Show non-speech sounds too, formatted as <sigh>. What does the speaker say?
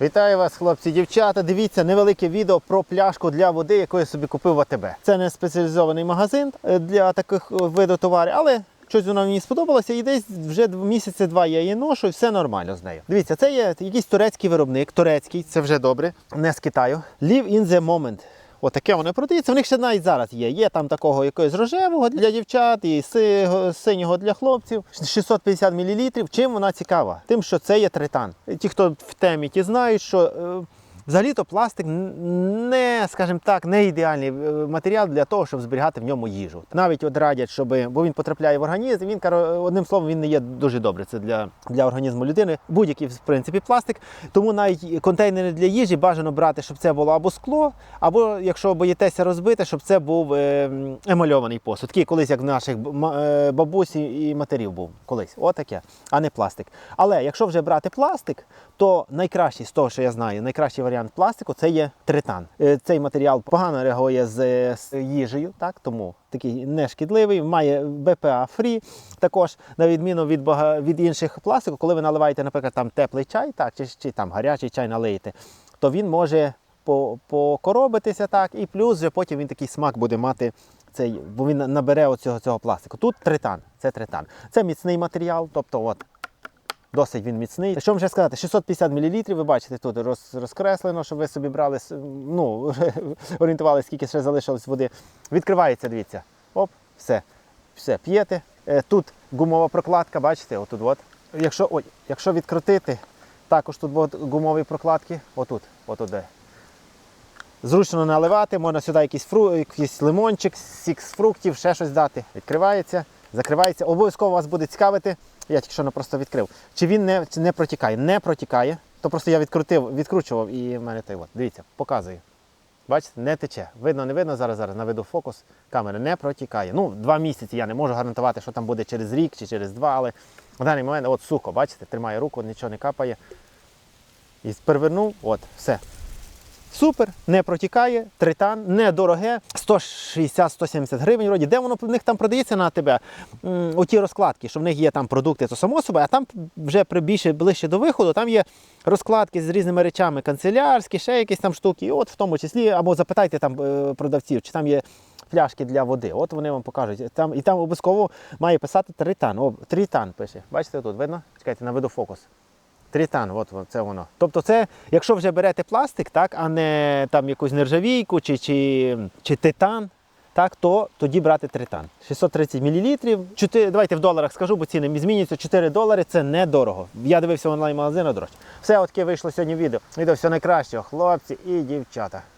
Вітаю вас, хлопці, дівчата. Дивіться невелике відео про пляшку для води, яку я собі купив в АТБ. Це не спеціалізований магазин е, для таких е, виду товарів, але щось вона мені сподобалося, і десь вже місяці два я її ношу, і все нормально з нею. Дивіться, це є якийсь турецький виробник, турецький, це вже добре, не з Китаю. Live in the moment. Отаке воно продається. В них ще навіть зараз є. Є там такого якогось рожевого для дівчат і синього для хлопців. 650 мл. Чим вона цікава? Тим, що це є тритан. Ті, хто в темі, ті знають, що е, взагалі-то пластик не, скажімо так, не ідеальний е, матеріал для того, щоб зберігати в ньому їжу. Навіть от радять, щоб, бо він потрапляє в організм, він одним словом він не є дуже добре. Це для, для організму людини. Будь-який в принципі пластик. Тому навіть контейнери для їжі бажано брати, щоб це було або скло, або якщо боїтеся розбити, щоб це був е, емальований посуд. Такий колись, як в наших е, бабусі і матерів був колись. Отаке, а не пластик. Але якщо вже брати пластик, то найкращий з того, що я знаю, найкращий варіант пластику це є тритан. Е, Цей матеріал погано реагує з, їжею, так тому такий нешкідливий, має БПА фрі. Також на відміну від від інших пластику, коли ви наливаєте, наприклад, там теплий чай, так чи, чи там гарячий чай налиєте, то він може покоробитися так, і плюс вже потім він такий смак буде мати. Цей, бо він набере оцього цього пластику. Тут тритан, це тритан. Це міцний матеріал, тобто от Досить він міцний. Що вам ще сказати? 650 мл, ви бачите, тут роз, розкреслено, щоб ви собі брали, ну, <laughs> орієнтувалися, скільки ще залишилось води. Відкривається, дивіться. Оп, все. Все, п'єте. Е, Тут гумова прокладка, бачите, отут от. Якщо, ой, якщо відкрутити, також тут от гумові прокладки, отут, отут де. Зручно наливати, можна сюди якийсь, фру, якийсь лимончик, сік з фруктів, ще щось дати. Відкривається, закривається. Обов'язково вас буде цікавити, я тільки що не просто відкрив, чи він не, не протікає. Не протікає. То просто я відкрутив, відкручував і в мене той от. Дивіться, показую. Бачите, не тече. Видно, не видно, зараз зараз наведу фокус. Камера не протікає. Ну, два місяці я не можу гарантувати, що там буде через рік чи через два, але в даний момент от сухо, бачите, тримає руку, нічого не капає. І перевернув, от, все. Супер, не протікає, тритан, недороге, 160-170 гривень. Вроді, де воно в них там продається на тебе? Оті розкладки, що в них є там продукти, то само собою, а там вже при більше ближче до виходу, там є розкладки з різними речами, канцелярські, ще якісь там штуки. І от в тому числі, або запитайте там е, продавців, чи там є пляшки для води. От вони вам покажуть. Там, і там обов'язково має писати тритан. О, тритан пише. Бачите тут, видно? Чекайте, наведу фокус. Тритан, от це воно. Тобто, це, якщо вже берете пластик, так, а не там якусь нержавійку чи, чи, чи титан, так, то тоді брати тритан. 630 мл. 4, давайте в доларах скажу, бо ціни змінюються. 4 долари це недорого. Я дивився онлайн-магазин, дорожче. Все, от таке вийшло сьогодні відео. Відео все найкращого, хлопці і дівчата.